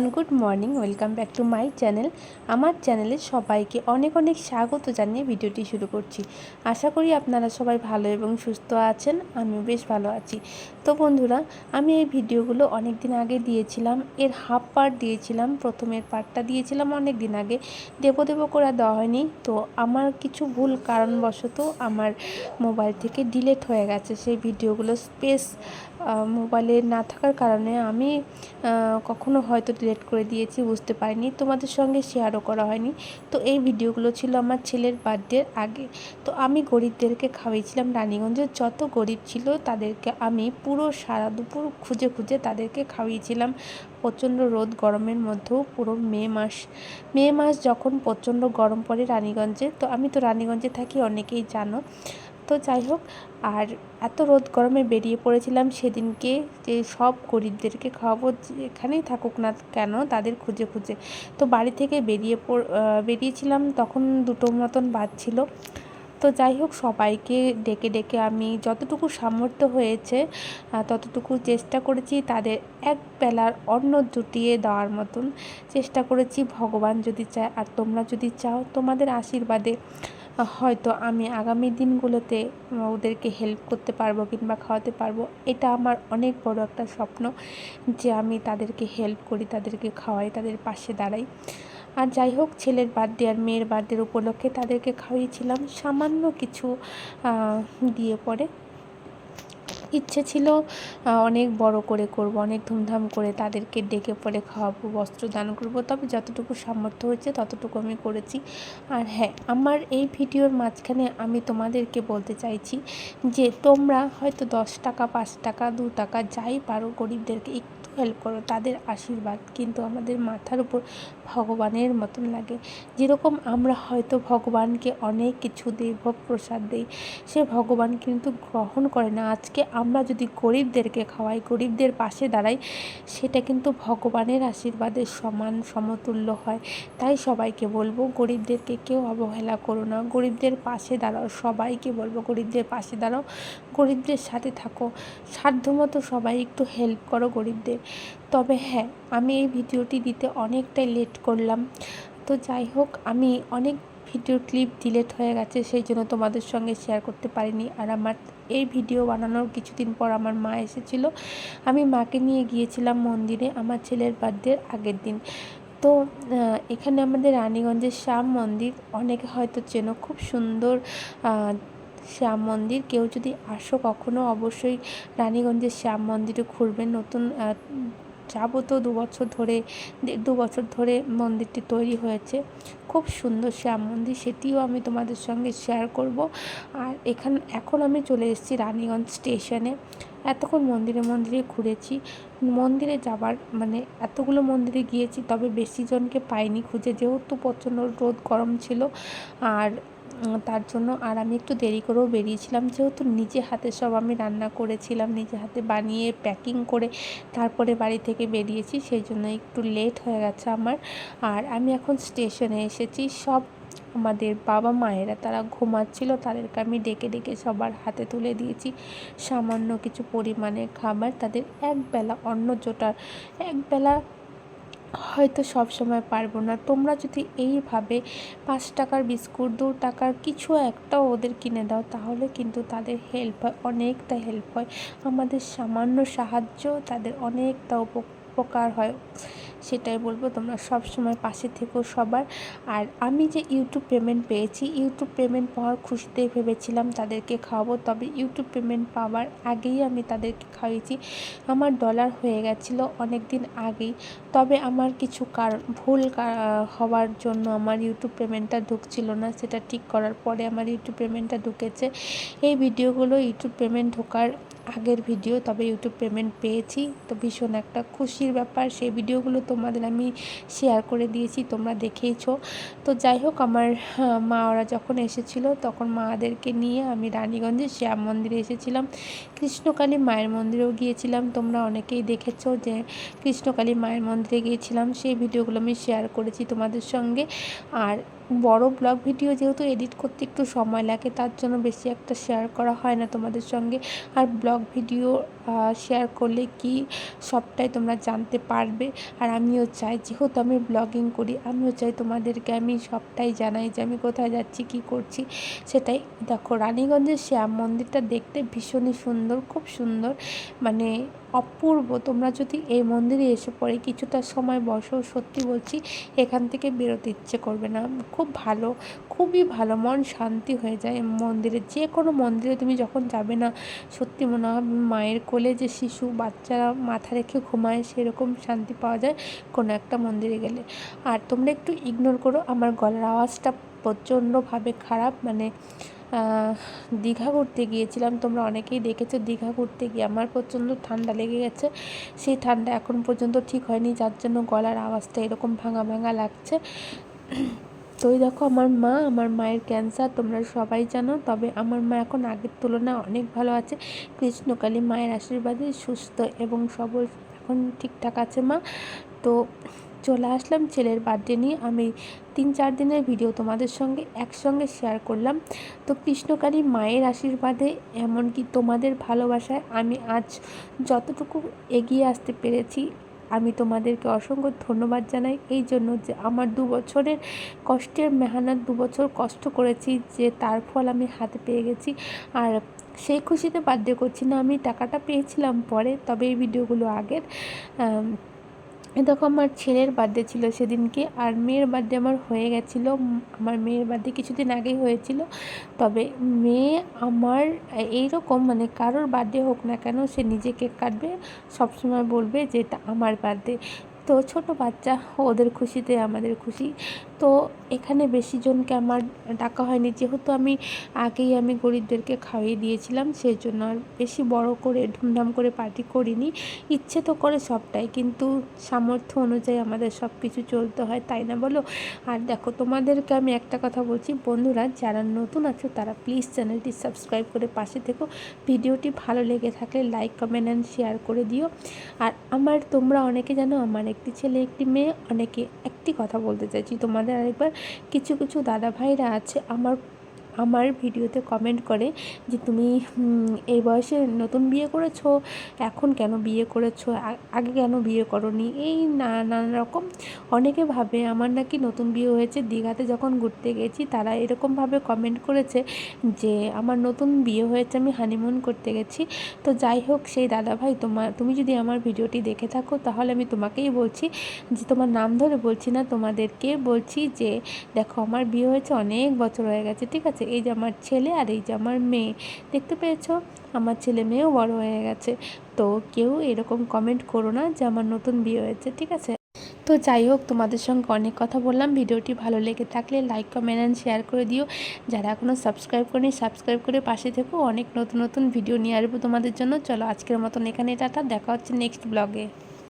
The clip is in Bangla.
Everyone good morning welcome back to my channel আমার চ্যানেলে সবাইকে অনেক অনেক স্বাগত জানিয়ে ভিডিওটি শুরু করছি। আশা করি আপনারা সবাই ভালো এবং সুস্থ আছেন, আমিও বেশ ভালো আছি। তো বন্ধুরা, আমি এই ভিডিওগুলো অনেক দিন আগে দিয়েছিলাম, এর হাফ পার্ট দিয়েছিলাম, প্রথমের পার্টটা দিয়েছিলাম অনেক দিন আগে। দেবো দেবো করে দেওয়া হয়নি, তো আমার কিছু ভুল কারণবশত আমার মোবাইল থেকে ডিলেট হয়ে গেছে সেই ভিডিওগুলো। স্পেস মোবাইলে না থাকার কারণে আমি কখনো হয়তো ডিলেট করে দিয়েছি, বুঝতে পারিনি। তোমাদের সঙ্গে শেয়ারও করা হয়নি। তো এই ভিডিওগুলো ছিল আমার ছেলের বার্থডের আগে। তো আমি গরিবদেরকে খাওয়াইছিলাম রানীগঞ্জের। যত গরিব ছিল তাদেরকে আমি পুরো সারা দুপুর খুঁজে খুঁজে তাদেরকে খাওয়িয়েছিলাম প্রচণ্ড রোদ, গরমের মধ্যেও পুরো মে মাস। মে মাস যখন প্রচণ্ড গরম পড়ে রানীগঞ্জে, তো আমি তো রানীগঞ্জে থাকি, অনেকেই জানো। তো যাই হোক, আর এত রোদ গরমে বেরিয়ে পড়েছিলাম সেদিনকে যে সব গরিবদেরকে খাওয়াবো যেখানেই থাকুক না কেন তাদের খুঁজে খুঁজে। তো বাড়ি থেকে বেরিয়ে বেরিয়েছিলাম তখন দুটো মতন বাজছিল। তো যাই হোক, সবাইকে ডেকে ডেকে আমি যতটুকু সামর্থ্য হয়েছে ততটুকু চেষ্টা করেছি তাদের এক বেলার অন্ন জুটিয়ে দেওয়ার মতন চেষ্টা করেছি। ভগবান যদি চায় আর তোমরা যদি চাও তোমাদের আশীর্বাদে হয়তো আমি আগামী দিনগুলোতে ওদেরকে হেল্প করতে পারব কিংবা খাওয়াতে পারব, এটা আমার অনেক বড় একটা স্বপ্ন যে আমি তাদেরকে হেল্প করি, তাদেরকে খাওয়াই, তাদের পাশে দাঁড়াই। আর যাই হোক, ছেলের বার্থডে আর মেয়ের বার্থডের উপলক্ষে তাদেরকে খাওয়িয়েছিলাম সামান্য কিছু দিয়ে পরে। ইচ্ছে ছিল অনেক বড় করে করব, অনেক ধুমধাম করে তাদেরকে ডেকে পরে খাওয়াবো, বস্ত্র দান করব। তবে যতটুকু সামর্থ্য হয়েছে ততটুকু আমি করেছি। আর হ্যাঁ আমার এই ভিডিওর মাঝখানে আমি তোমাদেরকে বলতে চাইছি যে তোমরা হয়তো দশ টাকা, পাঁচ টাকা, দু টাকা, যাই পারো গরিবদেরকে হেল্প করো, তাদের আশীর্বাদ। কিন্তু আমাদের মাথার উপর ভগবানের মতন লাগে। যেরকম আমরা হয়তো ভগবানকে অনেক কিছু দিই, ভোগ প্রসাদ দিই, সে ভগবান কিন্তু গ্রহণ করে না। আজকে আমরা যদি গরিবদেরকে খাওয়াই, গরিবদের পাশে দাঁড়াই, সেটা কিন্তু ভগবানের আশীর্বাদের সমান সমতুল্য হয়। তাই সবাইকে বলব, গরিবদেরকে কেউ অবহেলা করো না। গরিবদের পাশে দাঁড়াও, সবাইকে বলব, গরিবদের পাশে দাঁড়াও, গরিবদের সাথে থাকো। সাধ্যমতো সবাই একটু হেল্প করো গরিবদের। তবে হ্যাঁ আমি এই ভিডিওটি দিতে অনেকটাই লেট করলাম। তো যাই হোক, আমি অনেক ভিডিও ক্লিপ ডিলেট হয়ে গেছে, সেই জন্য তোমাদের সঙ্গে শেয়ার করতে পারিনি। আর আমার এই ভিডিও বানানোর কিছুদিন পর আমার মা এসেছিল। আমি মাকে নিয়ে গিয়েছিলাম মন্দিরে, আমার ছেলের বার্থডের আগের দিন। তো এখানে আমাদের রানীগঞ্জের শ্যাম মন্দির, অনেকে হয়তো চেনো। খুব সুন্দর শ্যাম মন্দির। কেউ যদি আসো কখনো, অবশ্যই রানীগঞ্জের শ্যাম মন্দিরে ঘুরবেন নতুন যাব তো দু বছর ধরে, দু বছর ধরে মন্দিরটি তৈরি হয়েছে। খুব সুন্দর শ্যাম মন্দির, সেটিও আমি তোমাদের সঙ্গে শেয়ার করব। আর এখান, এখন আমি চলে এসেছি রানীগঞ্জ স্টেশনে এতক্ষণ মন্দিরে মন্দিরে ঘুরেছি। মন্দিরে যাবার মানে এতগুলো মন্দিরে গিয়েছি, তবে বেশি জনকে পাইনি খুঁজে, যেহেতু প্রচণ্ড রোদ, গরম ছিল। আর তার জন্য আর আমি একটু দেরি করেও বেরিয়েছিলাম। যেহেতু নিজে হাতে সব আমি রান্না করেছিলাম, নিজে হাতে বানিয়ে প্যাকিং করে তারপরে বাড়ি থেকে বেরিয়েছি, সেই জন্য একটু লেট হয়ে গেছে আমার। আর আমি এখন স্টেশনে এসেছি। সব আমাদের বাবা মায়েরা তারা ঘুমাচ্ছিল, তাদেরকে আমি ডেকে ডেকে সবার হাতে তুলে দিয়েছি। সামান্য কিছু পরিমাণে খাবার, তাদের একবেলা অন্ন জোটার একবেলা হয়তো সব সময় পারব না। তোমরা যদি এইভাবে পাঁচ টাকার বিস্কুট, দু টাকার কিছু একটা ওদের কিনে দাও, তাহলে কিন্তু তাদের হেল্প হয়, অনেকটা হেল্প হয়। আমাদের সামান্য সাহায্য তাদের অনেকটা উপকার হয়। সেটাই বলব, তোমরা সব সময় পাশে থেকো সবার। আর আমি যে ইউটিউব পেমেন্ট পেয়েছি ইউটিউব পেমেন্ট পাওয়ার খুশিতে ভেবেছিলাম তাদেরকে খাওয়াবো, তবে ইউটিউব পেমেন্ট পাওয়ার আগেই আমি তাদেরকে খাইয়েছি। আমার ডলার হয়ে গেছিল অনেক দিন আগেই, তবে আমার কিছু কারণ ভুল হওয়ার জন্য আমার ইউটিউব পেমেন্টটা ঢুকছিল না, সেটা ঠিক করার পরে আমার ইউটিউব পেমেন্টটা ঢুকেছে। এই ভিডিওগুলো ইউটিউব পেমেন্ট ঢোকার আগের ভিডিও তবে ইউটিউব পেমেন্ট পেয়েছি। তো ভীষণ একটা খুশির ব্যাপার, সেই ভিডিওগুলো তোমাদের আমি শেয়ার করে দিয়েছি, তোমরা দেখেইছো। তো যাই হোক আমার মা, ওরা যখন এসেছিল, তখন মাদেরকে নিয়ে আমি রানীগঞ্জে শ্যাম মন্দিরে এসেছিলাম। কৃষ্ণকালী মায়ের মন্দিরেও গিয়েছিলাম। তোমরা অনেকেই দেখেছ যে কৃষ্ণকালী মায়ের মন্দিরে গিয়েছিলাম। সেই ভিডিওগুলো আমি শেয়ার করেছি তোমাদের সঙ্গে। আর বড় ব্লগ ভিডিও যেহেতু এডিট করতে একটু সময় লাগে, তার জন্য বেশি একটা শেয়ার করা হয় না তোমাদের সঙ্গে। আর ব্লগ ভিডিও শেয়ার করলে কি সবটাই তোমরা জানতে পারবে। আর আমিও চাই, যেহেতু আমি ব্লগিং করি, আমিও চাই তোমাদেরকে আমি সবটাই জানাই যে আমি কোথায় যাচ্ছি, কি করছি, সেটাই। দেখো, রানীগঞ্জের শ্যাম মন্দিরটা দেখতে ভীষণই সুন্দর, খুব সুন্দর। মানে অপূর্ব। তোমরা যদি এই মন্দিরে এসে পড়ে কিছুটা সময় বসো, সত্যি বলছি, এখান থেকে বেরোতে ইচ্ছে করবে না। খুব ভালো, খুবই ভালো, মন শান্তি হয়ে যায় মন্দিরে। যে কোনো মন্দিরে তুমি যখন যাবে না, সত্যি মনে হবে মায়ের কোলে যে শিশু, বাচ্চারা মাথা রেখে ঘুমায়, সেরকম শান্তি পাওয়া যায় কোনো একটা মন্দিরে গেলে। আর তোমরা একটু ইগনোর করো, আমার গলার আওয়াজটা প্রচণ্ডভাবে খারাপ মানে দীঘা ঘুরতে গিয়েছিলাম। তোমরা অনেকেই দেখেছ দীঘা ঘুরতে গিয়ে। আমার প্রচণ্ড ঠান্ডা লেগে গেছে। সেই ঠান্ডা এখন পর্যন্ত ঠিক হয়নি, যার জন্য গলার আওয়াজটা এরকম ভাঙা ভাঙা লাগছে। তো ওই দেখো, আমার মা, আমার মায়ের ক্যান্সার, তোমরা সবাই জানো। তবে আমার মা এখন আগের তুলনায় অনেক ভালো আছে। কৃষ্ণকালী মায়ের আশীর্বাদে সুস্থ এবং সবল। এখন ঠিকঠাক আছে মা। তো চলে আসলাম ছেলের বার্থডে নিয়ে। আমি তিন চার দিনের ভিডিও তোমাদের সঙ্গে একসঙ্গে শেয়ার করলাম। তো কৃষ্ণকালী মায়ের আশীর্বাদে এমনকি তোমাদের ভালোবাসায় আমি আজ যতটুকু এগিয়ে আসতে পেরেছি, আমি তোমাদেরকে অসংখ্য ধন্যবাদ জানাই। এই জন্য যে আমার দু বছরের কষ্টের মেহনত, দু বছর কষ্ট করেছি যে তার ফল আমি হাতে পেয়ে গেছি। আর সেই খুশিতে বাধ্য করছি না, আমি টাকাটা পেয়েছিলাম পরে, তবে এই ভিডিওগুলো আগের দেখো আমার ছেলের বার্থডে ছিল সেদিনকে আর মেয়ের বার্থডে আমার হয়ে গেছিল, আমার মেয়ের বার্থডে কিছুদিন আগেই হয়েছিল। তবে মেয়ে আমার এইরকম মানে কারোর বার্থডে হোক না কেন সে নিজে কেক কাটবে, সবসময় বলবে যে এটা আমার বার্থডে তো ছোট বাচ্চা, ওদের খুশিতে আমাদের খুশি। তো এখানে বেশি জনকে আমার ডাকা হয়নি। যেহেতু আমি আগেই আমি গরিবদেরকে খাইয়ে দিয়েছিলাম সেই জন্য আর বেশি বড় করে, ধুমধাম করে পার্টি করিনি। ইচ্ছে তো করে সবটাই, কিন্তু সামর্থ্য অনুযায়ী আমাদের সব কিছু চলতে হয়, তাই না বলো? আর দেখো, তোমাদেরকে আমি একটা কথা বলছি। বন্ধুরা, যারা নতুন আছো, তারা প্লিজ চ্যানেলটি সাবস্ক্রাইব করে পাশে থেকো। ভিডিওটি ভালো লেগে থাকলে লাইক কমেন্ট অ্যান্ড শেয়ার করে দিও। আর আমার তোমরা অনেকে জানো, আমার একটি ছেলে, একটি মেয়ে, অনেকে একটি কথা বলতে চাইছি। তোমাদের আরেকবার কিছু কিছু দাদা ভাইরা আছে, আমার আমার ভিডিওতে কমেন্ট করে যে তুমি এই বয়সে নতুন বিয়ে করেছ, এখন কেন বিয়ে করেছ আগে কেন বিয়ে করনি? এই নানান রকম। অনেকে ভাবে আমার নাকি নতুন বিয়ে হয়েছে, দীঘাতে যখন ঘুরতে গেছি, তারা এরকমভাবে কমেন্ট করেছে যে আমার নতুন বিয়ে হয়েছে, আমি হানিমুন করতে গেছি। তো যাই হোক, সেই দাদা ভাই তোমার তুমি যদি আমার ভিডিওটি দেখে থাকো, তাহলে আমি তোমাকেই বলছি যে, তোমার নাম ধরে বলছি না, তোমাদেরকে বলছি যে, দেখো, আমার বিয়ে হয়েছে অনেক বছর হয়ে গেছে, ঠিক আছে। এই যে আমার ছেলে আর এই যে আমার মেয়ে। দেখতে পেয়েছ? আমার ছেলে মেয়েও বড় হয়ে গেছে। তো কেউ এরকম কমেন্ট করো না যে আমার নতুন বিয়ে হয়েছে, ঠিক আছে? তো যাই হোক, তোমাদের সঙ্গে অনেক কথা বললাম। ভিডিওটি ভালো লেগে থাকলে লাইক কমেন্ট অ্যান্ড শেয়ার করে দিও। যারা এখনও সাবস্ক্রাইব করেনি সাবস্ক্রাইব করে পাশে থেকো। অনেক নতুন নতুন ভিডিও নিয়ে আসব তোমাদের জন্য। চলো আজকের মতন এখানে টাটা। দেখা হচ্ছে নেক্সট ব্লগে